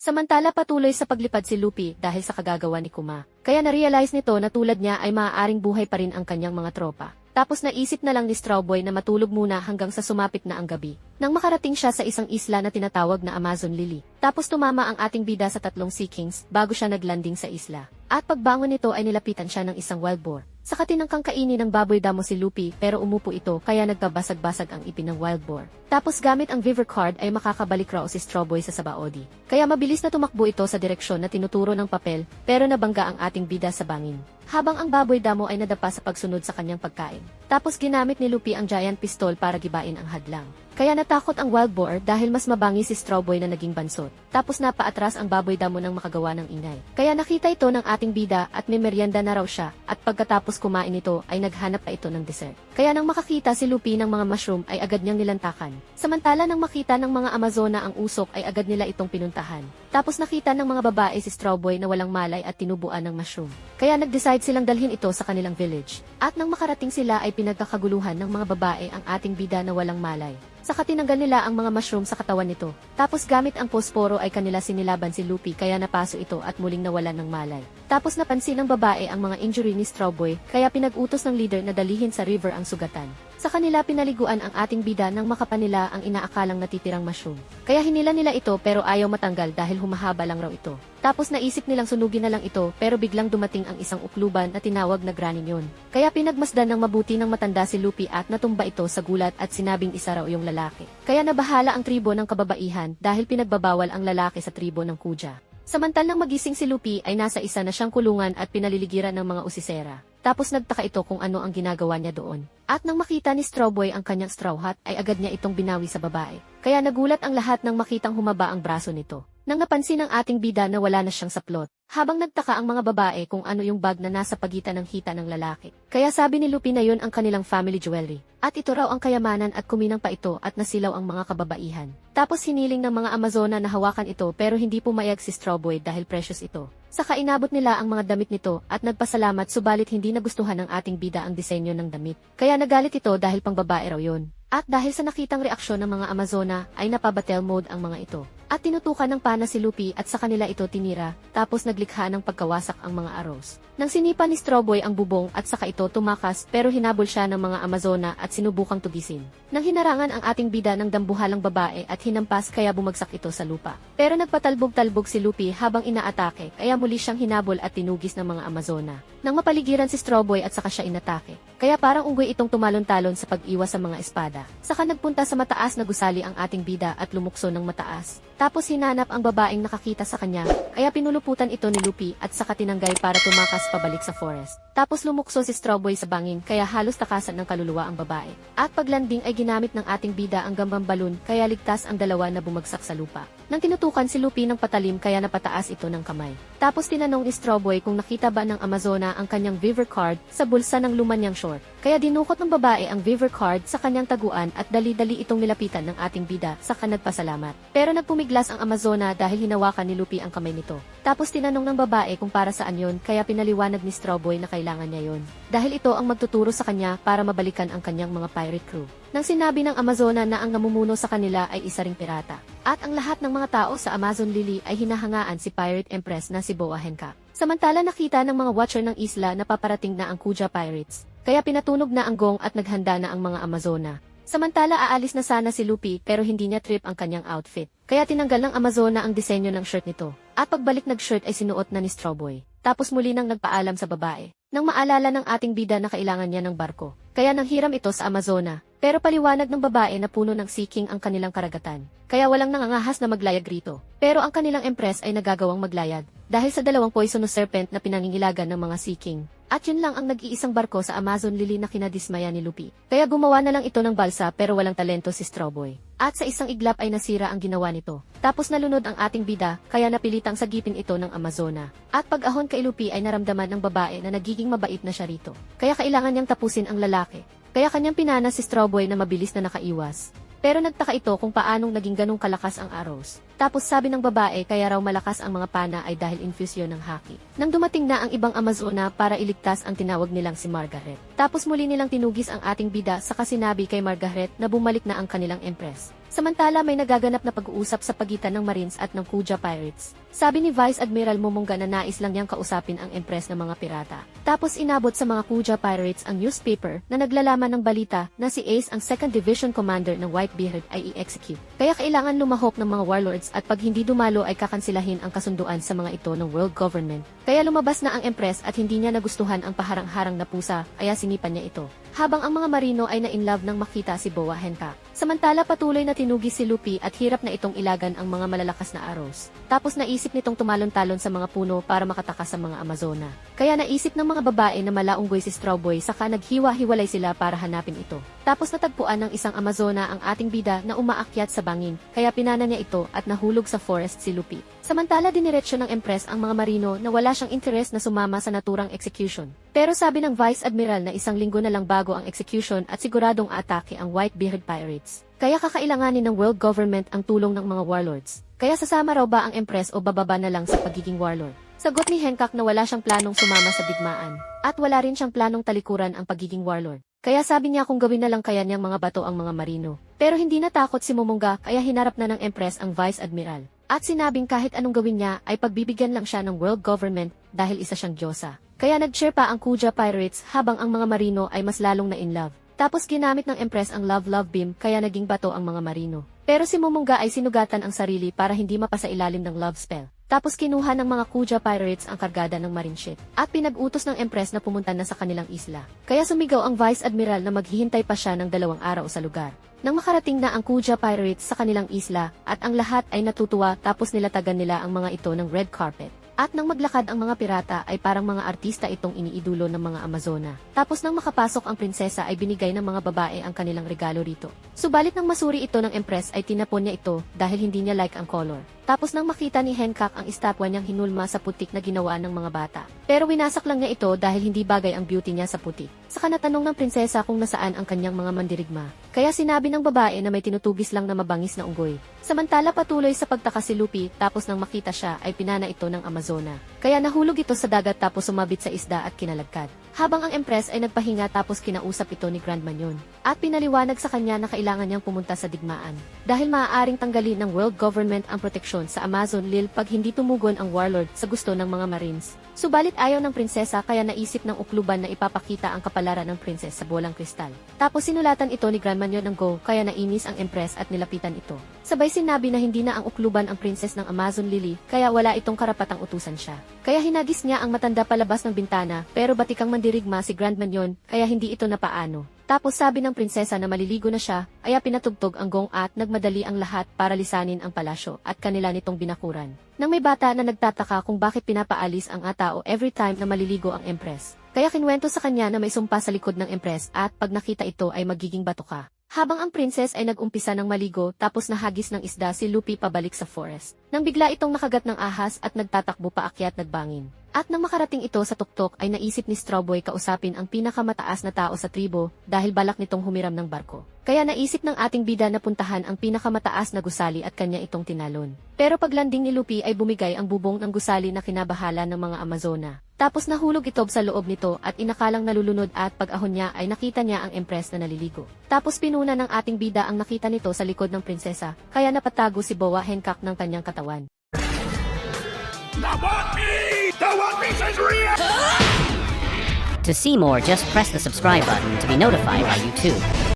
Samantala patuloy sa paglipad si Lupi dahil sa kagagawa ni Kuma. Kaya na-realize nito na tulad niya ay maaaring buhay pa rin ang kanyang mga tropa. Tapos naisip na lang ni Strawboy na matulog muna hanggang sa sumapit na ang gabi. Nang makarating siya sa isang isla na tinatawag na Amazon Lily. Tapos tumama ang ating bida sa tatlong Sea Kings bago siya naglanding sa isla. At pagbangon nito ay nilapitan siya ng isang wild boar. Sa katinangkang kainin ng baboy damo si Lupi pero umupo ito kaya nagbabasag-basag ang ipin ng wild boar. Tapos gamit ang Viver card ay makakabalik raw si Strawboy sa Sabaody. Kaya mabilis na tumakbo ito sa direksyon na tinuturo ng papel pero nabangga ang ating bida sa bangin. Habang ang baboy damo ay nadapa sa pagsunod sa kanyang pagkain. Tapos ginamit ni Lupi ang giant pistol para gibain ang hadlang. Kaya natakot ang wild boar dahil mas mabangi si Strawboy na naging bansot. Tapos napaatras ang baboy damo ng makagawa ng ingay. Kaya nakita ito ng ating bida at may merienda na raw siya at pagkatapos kumain ito ay naghanap pa ito ng dessert. Kaya nang makakita si Lupi ng mga mushroom ay agad niyang nilantakan. Samantala nang makita ng mga Amazona ang usok ay agad nila itong pinuntahan. Tapos nakita ng mga babae si Strawboy na walang malay at tinubuan ng mushroom. Kaya nag-decide silang dalhin ito sa kanilang village. At nang makarating sila ay pinagkakaguluhan ng mga babae ang ating bida na walang malay. Saka tinanggal nila ang mga mushroom sa katawan nito. Tapos gamit ang posporo ay kanila sinilaban si Lupi kaya napaso ito at muling nawalan ng malay. Tapos napansin ng babae ang mga injury ni Strawboy kaya pinag-utos ng leader na dalihin sa river ang sugatan. Sa kanila pinaliguan ang ating bida nang makapanila ang inaakalang natitirang mushroom. Kaya hinila nila ito pero ayaw matanggal dahil humahaba lang raw ito. Tapos naisip nilang sunugin na lang ito pero biglang dumating ang isang ukluban na tinawag na graninyon. Kaya pinagmasdan ng mabuti ng matanda si Lupi at natumba ito sa gulat at sinabing isa raw yung lalaki. Kaya nabahala ang tribo ng kababaihan dahil pinagbabawal ang lalaki sa tribo ng Kuja. Samantalang magising si Lupi ay nasa isa na siyang kulungan at pinaliligiran ng mga usisera. Tapos nagtaka ito kung ano ang ginagawa niya doon. At nang makita ni Strawboy ang kanyang straw hat ay agad niya itong binawi sa babae. Kaya nagulat ang lahat nang makitang humaba ang braso nito. Nang napansin ng ating bida na wala na siyang saplot, habang nagtaka ang mga babae kung ano yung bag na nasa pagitan ng hita ng lalaki. Kaya sabi ni Lupi na yun ang kanilang family jewelry. At ito raw ang kayamanan at kuminang pa ito at nasilaw ang mga kababaihan. Tapos hiniling ng mga Amazona na hawakan ito pero hindi pumayag si Strawboy dahil precious ito. Saka inabot nila ang mga damit nito at nagpasalamat subalit hindi nagustuhan ng ating bida ang disenyo ng damit. Kaya nagalit ito dahil pang babae raw yun. At dahil sa nakitang reaksyon ng mga Amazona ay napabatel mode ang mga ito. At tinutukan ng pana si Lupi at sa kanila ito tinira, tapos naglikha ng pagkawasak ang mga arrows. Nang sinipa ni Strawboy ang bubong at saka ito tumakas pero hinabol siya ng mga Amazona at sinubukang tugisin. Nang hinarangan ang ating bida ng dambuhalang babae at hinampas kaya bumagsak ito sa lupa. Pero nagpatalbog-talbog si Lupi habang inaatake kaya muli siyang hinabol at tinugis ng mga Amazona. Nang mapaligiran si Strawboy at saka siya inatake. Kaya parang unggoy itong tumalon-talon sa pag-iwas sa mga espada. Saka nagpunta sa mataas na gusali ang ating bida at lumukso ng mataas. Tapos hinanap ang babaeng nakakita sa kanya, kaya pinuluputan ito ni Lupi at saka tinanggal para tumakas pabalik sa forest. Tapos lumukso si Strawboy sa bangin kaya halos takasan ng kaluluwa ang babae. At paglanding ay ginamit ng ating bida ang gambang balon kaya ligtas ang dalawa na bumagsak sa lupa. Nang tinutukan si Lupi ng patalim kaya napataas ito ng kamay. Tapos tinanong ni Strawboy kung nakita ba ng Amazona ang kanyang Viver card sa bulsa ng lumanyang short. Kaya dinukot ng babae ang Viver card sa kanyang taguan at dali-dali itong nilapitan ng ating bida saka nagpasalamat. Pero nagpumiglas ang Amazona dahil hinawakan ni Lupi ang kamay nito. Tapos tinanong ng babae kung para saan yon kaya pinaliwanag ni Strawboy na kailangan niya yon. Dahil ito ang magtuturo sa kanya para mabalikan ang kanyang mga pirate crew. Nang sinabi ng Amazona na ang namumuno sa kanila ay isa ring pirata. At ang lahat ng mga tao sa Amazon Lily ay hinahangaan si Pirate Empress na si Boa Hancock. Samantala nakita ng mga watcher ng isla na paparating na ang Kuja Pirates. Kaya pinatunog na ang gong at naghanda na ang mga Amazona. Samantala aalis na sana si Lupi pero hindi niya trip ang kanyang outfit. Kaya tinanggal ng Amazona ang disenyo ng shirt nito. At pagbalik nag-shirt ay sinuot na ni Strawboy. Tapos muli nang nagpaalam sa babae. Nang maalala ng ating bida na kailangan niya ng barko. Kaya nanghiram ito sa Amazona. Pero paliwanag ng babae na puno ng seeking ang kanilang karagatan. Kaya walang nangangahas na maglayag rito. Pero ang kanilang empress ay nagagawang maglayag. Dahil sa dalawang poisonous serpent na pinangingilagan ng mga seeking. At yun lang ang nag-iisang barko sa Amazon Lily na kinadismaya ni Lupi. Kaya gumawa na lang ito ng balsa pero walang talento si Strawboy. At sa isang iglap ay nasira ang ginawa nito. Tapos nalunod ang ating bida, kaya napilitang sagipin ito ng Amazona. At pag-ahon kay Lupi ay naramdaman ng babae na nagiging mabait na siya rito. Kaya kailangan niyang tapusin ang lalaki. Kaya kanyang pinana si Strawboy na mabilis na nakaiwas. Pero nagtaka ito kung paanong naging ganong kalakas ang arrows. Tapos sabi ng babae kaya raw malakas ang mga pana ay dahil infusyon ng haki. Nang dumating na ang ibang Amazona para iligtas ang tinawag nilang si Margaret. Tapos muli nilang tinugis ang ating bida sa kasinabi kay Margaret na bumalik na ang kanilang empress. Samantala may nagaganap na pag-uusap sa pagitan ng Marines at ng Kuja Pirates. Sabi ni Vice Admiral Momonga na nais lang niyang kausapin ang empress ng mga pirata. Tapos inabot sa mga Kuja Pirates ang newspaper na naglalaman ng balita na si Ace ang 2nd Division Commander ng Whitebeard ay i-execute. Kaya kailangan lumahok ng mga warlords at pag hindi dumalo ay kakansilahin ang kasunduan sa mga ito ng world government. Kaya lumabas na ang empress at hindi niya nagustuhan ang paharang-harang na pusa, kaya sinipan niya ito. Habang ang mga marino ay na-inlove nang makita si Boa Hancock. Samantala patuloy na tinugis si Lupi at hirap na itong ilagan ang mga malalakas na arrows. Tapos naisip nitong tumalon-talon sa mga puno para makatakas sa mga Amazona. Kaya naisip ng mga babae na malaunggoy si Strawboy saka naghiwa-hiwalay sila para hanapin ito. Tapos natagpuan ng isang Amazona ang ating bida na umaakyat sa bangin, kaya pinana niya ito at nahulog sa forest si Lupi. Samantala diniretso ng Empress ang mga marino na wala siyang interes na sumama sa naturang execution. Pero sabi ng Vice Admiral na isang linggo na lang bago ang execution at siguradong atake ang Whitebeard Pirates. Kaya kakailanganin ng world government ang tulong ng mga warlords. Kaya sasama raw ba ang Empress o bababa na lang sa pagiging warlord? Sagot ni Hancock na wala siyang planong sumama sa digmaan. At wala rin siyang planong talikuran ang pagiging warlord. Kaya sabi niya kung gawin na lang kaya niyang mga bato ang mga marino. Pero hindi natakot si Momonga kaya hinarap na ng Empress ang Vice Admiral. At sinabing kahit anong gawin niya ay pagbibigyan lang siya ng world government dahil isa siyang diyosa. Kaya nag-cheer pa ang Kuja Pirates habang ang mga marino ay mas lalong na in love. Tapos ginamit ng Empress ang Love Love Beam kaya naging bato ang mga marino. Pero si Momonga ay sinugatan ang sarili para hindi mapasa ilalim ng love spell. Tapos kinuha ng mga Kuja Pirates ang kargada ng marine ship. At pinag-utos ng Empress na pumunta na sa kanilang isla. Kaya sumigaw ang Vice Admiral na maghihintay pa siya ng dalawang araw sa lugar. Nang makarating na ang Kuja Pirates sa kanilang isla at ang lahat ay natutuwa tapos nilatagan nila ang mga ito ng red carpet. At nang maglakad ang mga pirata ay parang mga artista itong iniidulo ng mga Amazona. Tapos nang makapasok ang prinsesa ay binigay ng mga babae ang kanilang regalo rito. Subalit nang masuri ito ng Empress ay tinapon niya ito dahil hindi niya like ang color. Tapos nang makita ni Hancock ang estatwa niyang hinulma sa putik na ginawa ng mga bata. Pero winasak lang niya ito dahil hindi bagay ang beauty niya sa putik. Saka natanong ng prinsesa kung nasaan ang kanyang mga mandirigma. Kaya sinabi ng babae na may tinutugis lang na mabangis na unggoy. Samantala patuloy sa pagtaka si Lupi tapos nang makita siya ay pinana ito ng Amazona. Kaya nahulog ito sa dagat tapos sumabit sa isda at kinalagkad. Habang ang Empress ay nagpahinga tapos kinausap ito ni Grand Manyon. At pinaliwanag sa kanya na kailangan niyang pumunta sa digmaan. Dahil maaaring tanggalin ng world government ang proteksyon sa Amazon Lil pag hindi tumugon ang warlord sa gusto ng mga marines. Subalit ayaw ng prinsesa kaya naisip ng ukluban na ipapakita ang kapalaran ng princess sa bolang kristal. Tapos sinulatan ito ni Grand Manyon ng go kaya nainis ang Empress at nilapitan ito. Sabay sinabi na hindi na ang ukluban ang princess ng Amazon Lily kaya wala itong karapatang utusan siya. Kaya hinagis niya ang matanda palabas ng bintana pero batikang mandirigma si Grand Manyon kaya hindi ito napaano. Tapos sabi ng prinsesa na maliligo na siya, kaya pinatugtog ang gong at nagmadali ang lahat para lisanin ang palasyo at kanila nitong binakuran. Nang may bata na nagtataka kung bakit pinapaalis ang atao every time na maliligo ang empress. Kaya kinwento sa kanya na may sumpa sa likod ng empress at pag nakita ito ay magiging bato ka. Habang ang princess ay nag-umpisa ng maligo tapos nahagis ng isda si Lupi pabalik sa forest. Nang bigla itong nakagat ng ahas at nagtatakbo paakyat nagbangin. At nang makarating ito sa tuktok ay naisip ni Strawboy kausapin ang pinakamataas na tao sa tribo dahil balak nitong humiram ng barko. Kaya naisip ng ating bida na puntahan ang pinakamataas na gusali at kanya itong tinalon. Pero paglanding ni Lupi ay bumigay ang bubong ng gusali na kinabahala ng mga Amazona. Tapos nahulog ito sa loob nito at inakalang nalulunod at pag-ahon niya ay nakita niya ang empress na naliligo. Tapos pinuna ng ating bida ang nakita nito sa likod ng prinsesa, kaya napatago si Boa Hancock ng kanyang katawan. The One Piece! The One Piece is real! To see more, just press the subscribe button to be notified by YouTube.